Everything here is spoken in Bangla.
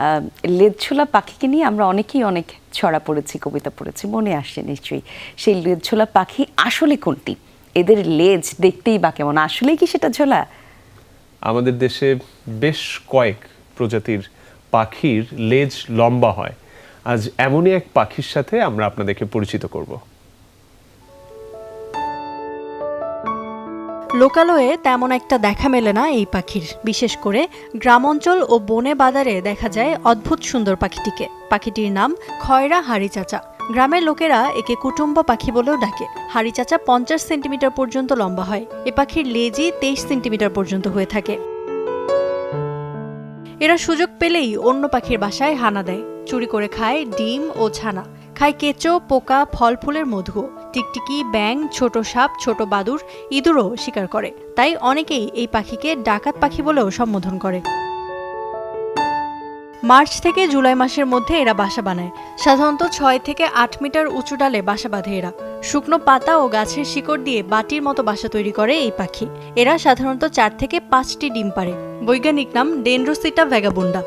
আহ, লেজছোলা পাখিকে নিয়ে আমরা অনেকেই অনেক ছড়া পড়েছি কবিতা পড়েছি মনে আসছে নিশ্চয়ই। সেই লেজছোলা পাখি আসলে কোনটি? এদের লেজ দেখতেই বা কেমন? আসলেই কি সেটা ঝোলা? আমাদের দেশে বেশ কয়েক প্রজাতির পাখির লেজ লম্বা হয়। আজ এমনই এক পাখির সাথে আমরা আপনাদেরকে পরিচিত করব। লোকালয়ে তেমন একটা দেখা মেলে না এই পাখির। বিশেষ করে গ্রাম অঞ্চল ও বনে বাজারে দেখা যায় অদ্ভুত সুন্দর পাখিটিকে। পাখিটির নাম খয়রা হাড়ি চাচা গ্রামের লোকেরা একে কুটুম্ব পাখি বলেও ডাকে। হাড়ি চাচা পঞ্চাশ সেন্টিমিটার পর্যন্ত লম্বা হয়। এ পাখির লেজি তেইশ সেন্টিমিটার পর্যন্ত হয়ে থাকে। এরা সুযোগ পেলেই অন্য পাখির বাসায় হানা দেয়। চুরি করে খায় ডিম ও ছানা। খায় কেঁচো, পোকা ফল ফুলের মধু। টিকটিকি ব্যাং ছোট সাপ, ছোট বাদুর, ইঁদুরও শিকার করে। তাই অনেকেই এই পাখিকে ডাকাত পাখি বলেও সম্বোধন করে। মার্চ থেকে জুলাই মাসের মধ্যে এরা বাসা বানায়। সাধারণত ছয় থেকে আট মিটার উঁচু ডালে বাসা বাঁধে এরা। শুকনো পাতা ও গাছের শিকড় দিয়ে বাটির মতো বাসা তৈরি করে এই পাখি। এরা সাধারণত চার থেকে পাঁচটি ডিম পারে বৈজ্ঞানিক নাম ডেনড্রোসিটা ভ্যাগাবুন্ডা।